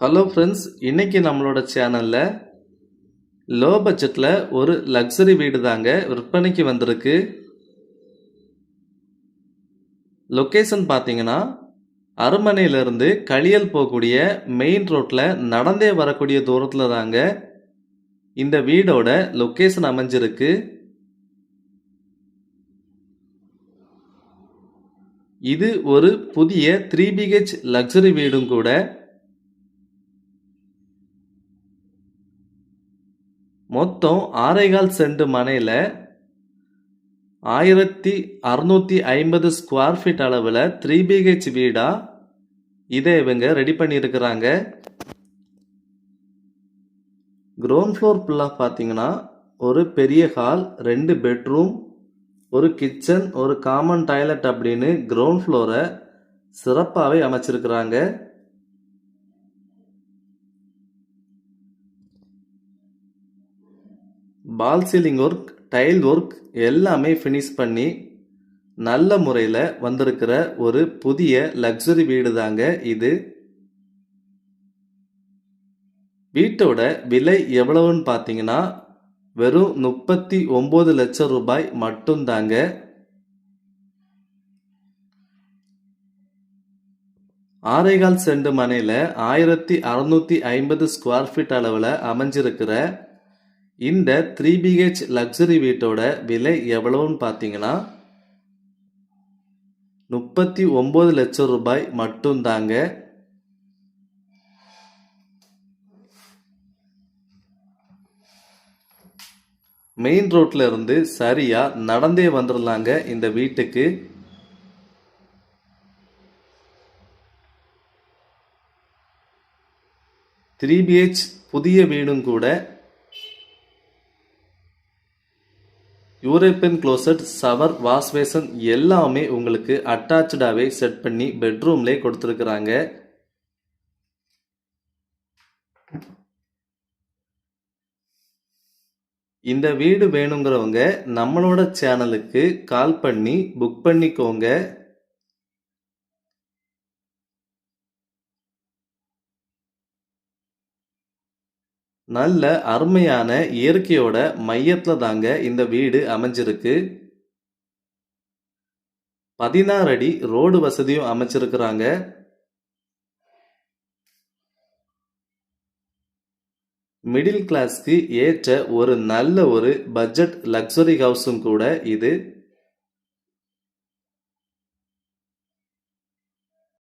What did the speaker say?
Hello friends இன்றைக்கி நம்மளோட சேனலில் லோ பட்ஜெட்டில் ஒரு லக்ஸரி வீடு தாங்க விற்பனைக்கு வந்திருக்கு. லொக்கேஷன் பார்த்தீங்கன்னா அரண்மனையிலிருந்து களியல் போகக்கூடிய மெயின் ரோட்டில் நடந்தே வரக்கூடிய தூரத்தில் தாங்க இந்த வீடோட லொக்கேஷன் அமைஞ்சிருக்கு. இது ஒரு புதிய த்ரீ பிஹெச் லக்ஸரி வீடும் கூட மொத்தம் ஆறேகால் சென்ட் மனையில் ஆயிரத்தி அறுநூற்றி ஐம்பது ஸ்கொயர் ஃபீட் அளவில் த்ரீ பிஹெச் வீடாக இதை இவங்க ரெடி பண்ணியிருக்கிறாங்க. கிரவுண்ட் ஃப்ளோர் ஃபுல்லாக பார்த்தீங்கன்னா ஒரு பெரிய ஹால் ரெண்டு பெட்ரூம் ஒரு கிச்சன் ஒரு காமன் டாய்லெட் அப்படின்னு கிரவுண்ட் ஃப்ளோரை சிறப்பாகவே அமைச்சிருக்கிறாங்க. Fall ceiling work tile work எல்லாமே ஃபினிஷ் பண்ணி நல்ல முறையில் வந்திருக்கிற ஒரு புதிய லக்ஸரி வீடு தாங்க இது. வீட்டோட விலை எவ்வளவுன்னு பார்த்தீங்கன்னா வெறும் முப்பத்தி ஒம்பது லட்சம் ரூபாய் மட்டும்தாங்க ஆரைகால் செண்டு மனையில் ஆயிரத்தி அறுநூற்றி ஐம்பது ஸ்கொயர் ஃபீட் அளவில் அமைஞ்சிருக்கிற இந்த த்ரீ பிஹெச் லக்ஸரி வீட்டோட விலை எவ்வளவுன்னு பார்த்தீங்கன்னா முப்பத்தி ஒம்பது லட்சம் ரூபாய் மட்டும்தாங்க மெயின் ரோட்ல இருந்து சரியா நடந்தே வந்துடலாங்க இந்த வீட்டுக்கு. த்ரீ பிஹெச் புதிய வீடும் கூட European closet shower wash basin எல்லாமே உங்களுக்கு அட்டாச்சாகவே செட் பண்ணி பெட்ரூம்லேயே கொடுத்துருக்குறாங்க. இந்த வீடு வேணுங்கிறவங்க நம்மளோட சேனலுக்கு கால் பண்ணி புக் பண்ணிக்கோங்க. நல்ல அருமையான இயற்கையோட மையத்தில் தாங்க இந்த வீடு அமைஞ்சிருக்கு. பதினாறு அடி ரோடு வசதியும் அமைச்சிருக்கிறாங்க. மிடில் கிளாஸ்க்கு ஏற்ற ஒரு நல்ல ஒரு பட்ஜெட் லக்ஸுரி ஹவுஸும் கூட இது.